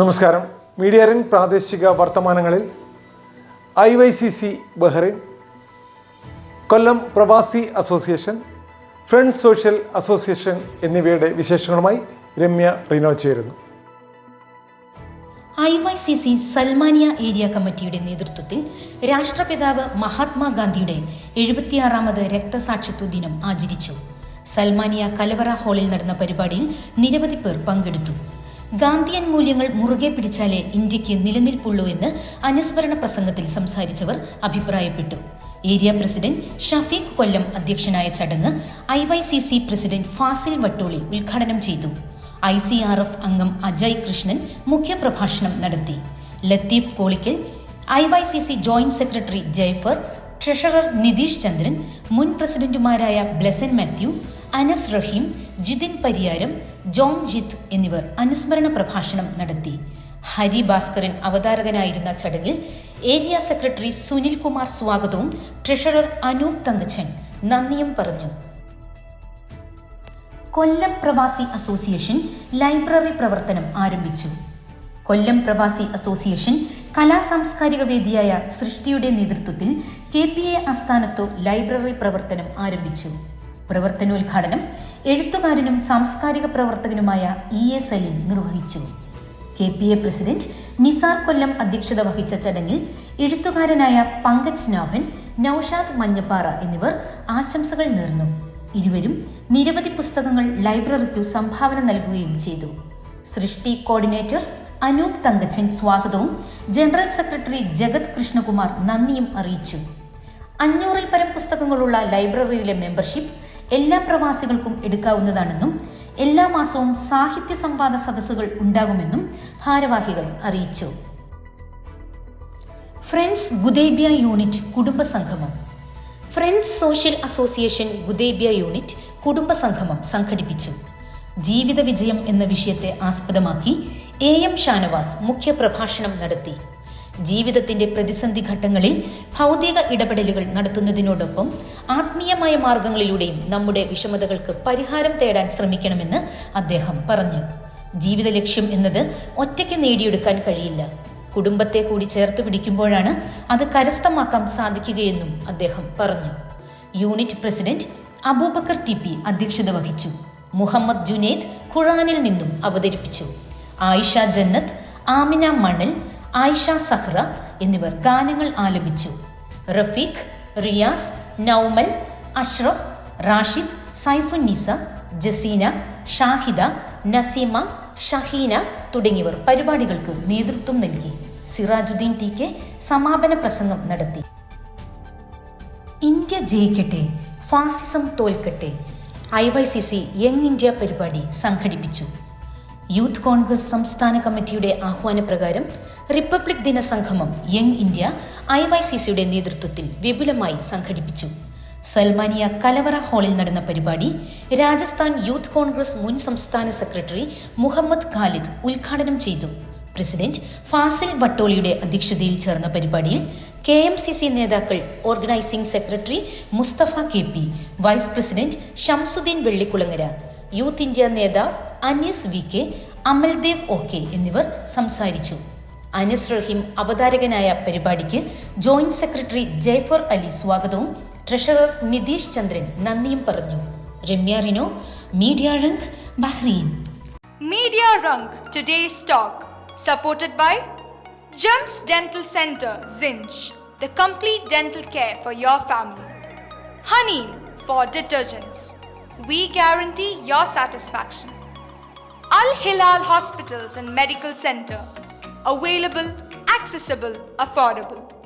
നമസ്കാരം. മീഡിയ രംഗ് പ്രാദേശിക വർത്തമാനങ്ങളിൽ I Y C C Bahrain Kollam Pravasi association friends social association എന്നിവയുടെ വിശേഷങ്ങളുമായി രമ്യ റിനോ ചേരുന്നു. I Y C C Salmania area കമ്മിറ്റിയുടെ നേതൃത്വത്തിൽ രാഷ്ട്രപിതാവ് മഹാത്മാഗാന്ധിയുടെ എഴുപത്തിയാറാമത് രക്തസാക്ഷിത്വ ദിനം ആചരിച്ചു. സൽമാനിയ കലവറ ഹാളിൽ നടന്ന പരിപാടിയിൽ നിരവധി പേർ പങ്കെടുത്തു. ഗാന്ധിയൻ മൂല്യങ്ങൾ മുറുകെ പിടിച്ചാലേ ഇന്ത്യയ്ക്ക് നിലനിൽപ്പുള്ളൂ എന്ന് അനുസ്മരണ പ്രസംഗത്തിൽ സംസാരിച്ചവർ അഭിപ്രായപ്പെട്ടു. ഏരിയ പ്രസിഡന്റ് ഷഫീഖ് കൊല്ലം അധ്യക്ഷനായ ചടങ്ങ് I Y C C president Fasil Vattoli ഉദ്ഘാടനം ചെയ്തു. ഐ സി ആർ എഫ് അംഗം അജയ് കൃഷ്ണൻ മുഖ്യപ്രഭാഷണം നടത്തി. Latheef Kolikkal I Y C C joint secretary Jaifar treasurer Nitish Chandran മുൻ പ്രസിഡന്റുമാരായ ബ്ലെസൻ മാത്യു അനസ് റഹീം ജിതിൻ പരിയാരം ജോൺ ജിത്ത് എന്നിവർ അനുസ്മരണ പ്രഭാഷണം നടത്തി. ഹരി ഭാസ്കരൻ അവതാരകനായിരുന്ന ചടങ്ങിൽ ഏരിയ സെക്രട്ടറി സുനിൽ കുമാർ സ്വാഗതവും ട്രഷറർ അനൂപ് തങ്കച്ചൻ നന്ദിയും പറഞ്ഞു. കൊല്ലം പ്രവാസി അസോസിയേഷൻ ലൈബ്രറി പ്രവർത്തനം ആരംഭിച്ചു. കൊല്ലം പ്രവാസി അസോസിയേഷൻ കലാ സാംസ്കാരിക വേദിയായ സൃഷ്ടിയുടെ നേതൃത്വത്തിൽ കെ പി എ ആസ്ഥാനത്തു ലൈബ്രറി പ്രവർത്തനം ആരംഭിച്ചു. പ്രവർത്തനോദ്ഘാടനം എഴുത്തുകാരനും സാംസ്കാരിക പ്രവർത്തകനുമായ ഇ എ സലീം നിർവഹിച്ചു. K P A president Nisar Kollam അധ്യക്ഷത വഹിച്ച ചടങ്ങിൽ എഴുത്തുകാരനായ പങ്കജ് നാഭൻ നൌഷാദ് മഞ്ഞപ്പാറ എന്നിവർ ആശംസകൾ നേർന്നു. ഇരുവരും നിരവധി പുസ്തകങ്ങൾ ലൈബ്രറിക്കു സംഭാവന നൽകുകയും ചെയ്തു. സൃഷ്ടി കോർഡിനേറ്റർ അനൂപ് തങ്കച്ചൻ സ്വാഗതവും ജനറൽ സെക്രട്ടറി ജഗത് കൃഷ്ണകുമാർ നന്ദിയും അറിയിച്ചു. അഞ്ഞൂറിൽ പരം പുസ്തകങ്ങളുള്ള ലൈബ്രറിയിലെ മെമ്പർഷിപ്പ് എല്ലാ പ്രവാസികൾക്കും എടുക്കാവുന്നതാണെന്നും എല്ലാ മാസവും സാഹിത്യ സംവാദ സദസ്സുകൾ ഉണ്ടാകുമെന്നും ഭാരവാഹികൾ അറിയിച്ചു. ഫ്രണ്ട്സ് ഗുദേബിയ യൂണിറ്റ് കുടുംബ സംഗമം friends social association Gudaibiya unit കുടുംബ സംഗമം സംഘടിപ്പിച്ചു. ജീവിത വിജയം എന്ന വിഷയത്തെ ആസ്പദമാക്കി എ എം ഷാനവാസ് മുഖ്യപ്രഭാഷണം നടത്തി. ജീവിതത്തിന്റെ പ്രതിസന്ധി ഘട്ടങ്ങളിൽ ഭൗതിക ഇടപെടലുകൾ നടത്തുന്നതിനോടൊപ്പം ആത്മീയമായ മാർഗങ്ങളിലൂടെയും നമ്മുടെ വിഷമതകൾക്ക് പരിഹാരം തേടാൻ ശ്രമിക്കണമെന്ന് അദ്ദേഹം പറഞ്ഞു. ജീവിത ലക്ഷ്യം എന്നത് ഒറ്റയ്ക്ക് നേടിയെടുക്കാൻ കഴിയില്ല. കുടുംബത്തെ കൂടി ചേർത്ത് പിടിക്കുമ്പോഴാണ് അത് കരസ്ഥമാക്കാൻ സാധിക്കുകയെന്നും അദ്ദേഹം പറഞ്ഞു. Unit president Abubakar T P അധ്യക്ഷത വഹിച്ചു. മുഹമ്മദ് ജുനേദ് ഖുറാനിൽ നിന്നും അവതരിപ്പിച്ചു. ആയിഷ ജന്നത്ത് ആമിന മണൽ ആയിഷ സഹ്റ എന്നിവർ ഗാനങ്ങൾ ആലപിച്ചു. റഫീഖ് റിയാസ് നൌമൽ അഷ്റഫ് റാഷിദ് സൈഫുന്നീസ ജസീന ഷാഹിദ നസീമ ഷഹീന തുടങ്ങിയവർ പരിപാടികൾക്ക് നേതൃത്വം നൽകി. സിറാജുദ്ദീൻ ടി കെ സമാപന പ്രസംഗം നടത്തി. ഇന്ത്യ ജയിക്കട്ടെ ഫാസിസം തോൽക്കട്ടെ I Y C C young India പരിപാടി സംഘടിപ്പിച്ചു. യൂത്ത് കോൺഗ്രസ് സംസ്ഥാന കമ്മിറ്റിയുടെ ആഹ്വാനപ്രകാരം റിപ്പബ്ലിക് ദിന സംഗമം young India I Y C സിയുടെ നേതൃത്വത്തിൽ വിപുലമായി സംഘടിപ്പിച്ചു. സൽമാനിയ കലവറ ഹാളിൽ നടന്ന പരിപാടി രാജസ്ഥാൻ യൂത്ത് കോൺഗ്രസ് മുൻ സംസ്ഥാന സെക്രട്ടറി മുഹമ്മദ് ഖാലിദ് ഉദ്ഘാടനം ചെയ്തു. പ്രസിഡന്റ് ഫാസിൽ വട്ടോളിയുടെ അധ്യക്ഷതയിൽ ചേർന്ന പരിപാടിയിൽ കെ എം സി സി നേതാക്കൾ organising secretary Mustafa K P vice president Shamsuddin Vellikulangara youth India നേതാവ് Anees V K Amaldev O K എന്നിവർ സംസാരിച്ചു. അനസ് റഹീം അവതാരകനായ പരിപാടിക്ക് ജോയിന്റ് സെക്രട്ടറി ജയ്ഫർ അലി സ്വാഗതവും. ട്രഷറർ നിതീഷ് ചന്ദ്രൻ നന്ദിയും പറഞ്ഞു. Ramya media Rang Bahrain. Media Rang today stock supported by Gems dental centre Zinj the complete dental care for your family honey for detergents we guarantee your satisfaction Al Hilal hospitals and medical centre available, accessible, affordable.